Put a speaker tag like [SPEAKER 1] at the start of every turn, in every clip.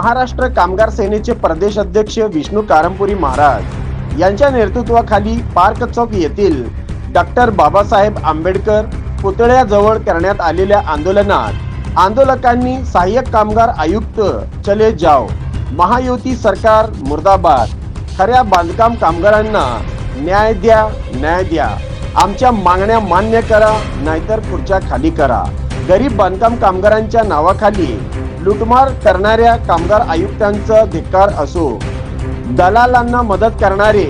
[SPEAKER 1] महाराष्ट्र कामगार सेनेचे प्रदेश अध्यक्ष विष्णू कारंपुरी महाराज यांच्या नेतृत्वाखाली पार्क चौक येथील डॉक्टर बाबासाहेब आंबेडकर पुतळ्याजवळ करण्यात आलेल्या आंदोलनात आंदोलकांनी सहाय्यक कामगार आयुक्त चले जाव महायुती सरकार मुर्दाबाद खऱ्या बांधकाम कामगारांना न्याय द्या न्याय द्या. आमच्या मागण्या मान्य करा नाहीतर खुर्च्या खाली करा. गरीब बांधकाम कामगारांच्या नावाखाली लुटमार करणाऱ्या कामगार आयुक्तांचा धिक्कार असो. दलालांना मदत करणारे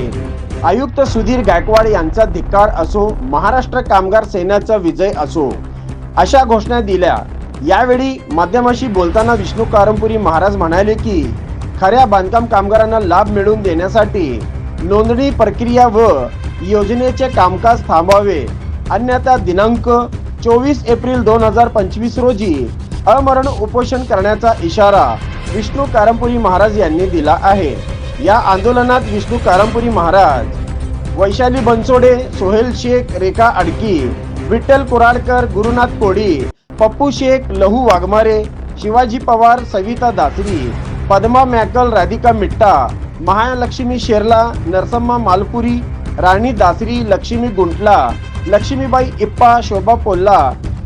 [SPEAKER 1] आयुक्त सुधीर गायकवाड यांचा धिक्कार असो महाराष्ट्र कामगार सेनेचा विजय असो अशा घोषणा दिल्या. यावेळी माध्यमाशी बोलताना विष्णू कारंपुरी महाराज म्हणाले की खऱ्या बांधकाम कामगारांना लाभ मिळवून देण्यासाठी नोंदणी प्रक्रिया व योजनेचे कामकाज थांबावे. अन्यथा दिनांक चोवीस एप्रिल दोन हजार पंचवीस रोजी अमरण उपोषण करण्याचा इशारा विष्णू कारंपुरी महाराज यांनी दिला आहे. या आंदोलनात विष्णू कारंपुरी महाराज वैशाली बनसोडे सोहेल शेख रेखा अडकी विठ्ठल कुराडकर गुरुनाथ कोडी पप्पू शेख लहू वाघमारे शिवाजी पवार सविता दासरी पद्मा मॅकल राधिका मिट्टा महालक्ष्मी शेरला नरसम्मा मालपुरी राणी दासरी लक्ष्मी गुंटला लक्ष्मीबाई इप्पा शोभा पोल्ला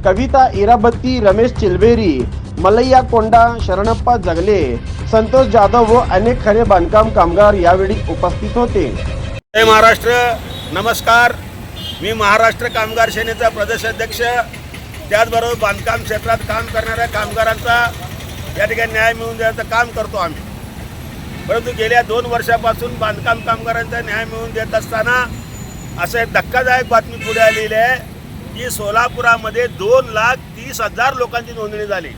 [SPEAKER 1] कविता इराबत्ती रमेश चिलबेरी मलैया कोंडा शरणप्पा जगले संतोष जाधव व अनेक खरे बांधकाम कामगार यावेळी उपस्थित होते.
[SPEAKER 2] जय महाराष्ट्र. नमस्कार. मी महाराष्ट्र कामगार सेनेचा प्रदेशाध्यक्ष त्याचबरोबर बांधकाम क्षेत्रात काम करणाऱ्या कामगारांचा या ठिकाणी न्याय मिळवून देण्याचं काम करतो आम्ही. परंतु गेल्या दोन वर्षापासून बांधकाम कामगारांचा न्याय मिळवून देत असताना असं एक धक्कादायक बातमी पुढे आलेली आहे की सोलापुरामध्ये दोन लाख तीस हजार लोकांची नोंदणी झाली.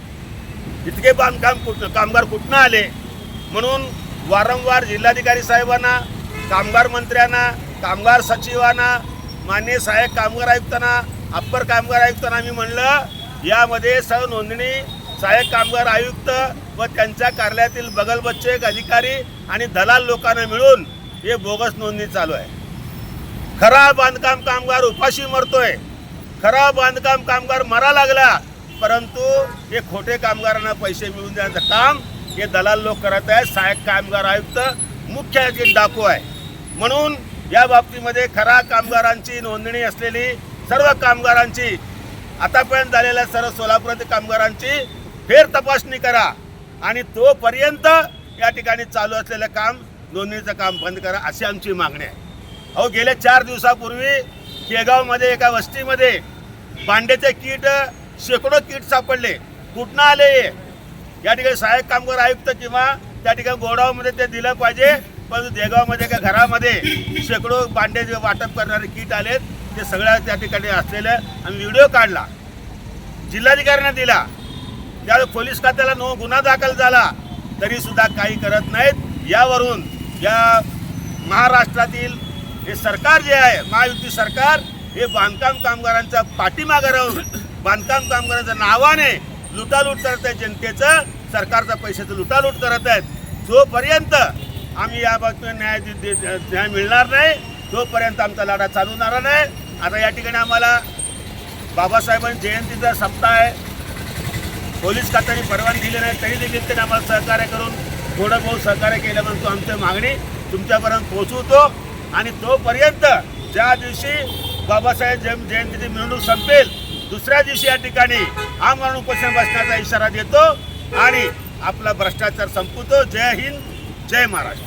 [SPEAKER 2] इतके बांधकाम कुठं कामगार कुठनं आले? म्हणून वारंवार जिल्हाधिकारी साहेबांना कामगार मंत्र्यांना कामगार सचिवांना मान्य सहाय्यक कामगार आयुक्तांना अप्पर कामगार आयुक्तांना मी म्हणलं यामध्ये सह नोंदणी सहाय्यक कामगार आयुक्त व त्यांच्या कार्यालयातील बगलबच्चे अधिकारी आणि दलाल लोकांना मिळून हे बोगस नोंदणी चालू आहे. खरा बांधकाम कामगार उपाशी मरतोय. खरा बांधकाम कामगार मरा लागला. परंतु हे खोटे कामगारांना पैसे मिळून देण्याचं काम हे दलाल लोक करत आहेत. सहाय्यक कामगार आयुक्त मुख्य याची डाकू आहे. म्हणून या बाबतीमध्ये खरा कामगारांची नोंदणी असलेली सर्व कामगारांची आतापर्यंत झालेल्या सर्व सोलापुरातील कामगारांची फेर तपासणी करा आणि तोपर्यंत या ठिकाणी चालू असलेलं काम नोंदणीचं काम बंद करा अशी आमची मागणी आहे. अहो गेल्या चार दिवसापूर्वी केगावमध्ये एका वस्तीमध्ये भांड्याचे किट शेकडो किट सापडले. कुठनं आले हे? या ठिकाणी सहाय्यक कामगार आयुक्त किंवा त्या ठिकाणी गोडाऊनमध्ये ते दिलं पाहिजे परंतु देगावमध्ये एका घरामध्ये शेकडो भांडे जे वाटप करणारे किट आलेत ते सगळ्या त्या ठिकाणी असलेलं आम्ही व्हिडिओ काढला. जिल्हाधिकाऱ्यांना दिला. त्यावेळी पोलीस खात्याला नो गुन्हा दाखल झाला. तरी सुद्धा काही करत नाहीत. यावरून या महाराष्ट्रातील हे सरकार जे आहे महायुती सरकार हे बांधकाम कामगारांचा पाठीमागे राहून बांधकाम कामगारांच्या नावाने लुटालूट करत आहे जनतेचं सरकारचा पैशाचं लुटालूट करत आहेत. जोपर्यंत आम्ही या बाबतीत न्याय दे- न्याय मिळणार नाही तोपर्यंत आमचा लढा चालू राहणार नाही. आता या ठिकाणी आम्हाला बाबासाहेबांनी जयंतीचा सप्ताह आहे पोलीस खात्याने परवानगी दिली नाही तरी देखील त्यांनी आम्हाला सहकार्य करून थोडं बहुत सहकार्य केल्यानंतर तो आमची मागणी तुमच्यापर्यंत पोहोचवतो. आणि तोपर्यंत ज्या दिवशी बाबासाहेब जयं जयंतीची मिरवणूक संपेल दुसऱ्या दिवशी या ठिकाणी आमरण उपोषण बसण्याचा इशारा देतो आणि आपला भ्रष्टाचार संपवतो. जय हिंद जय महाराष्ट्र.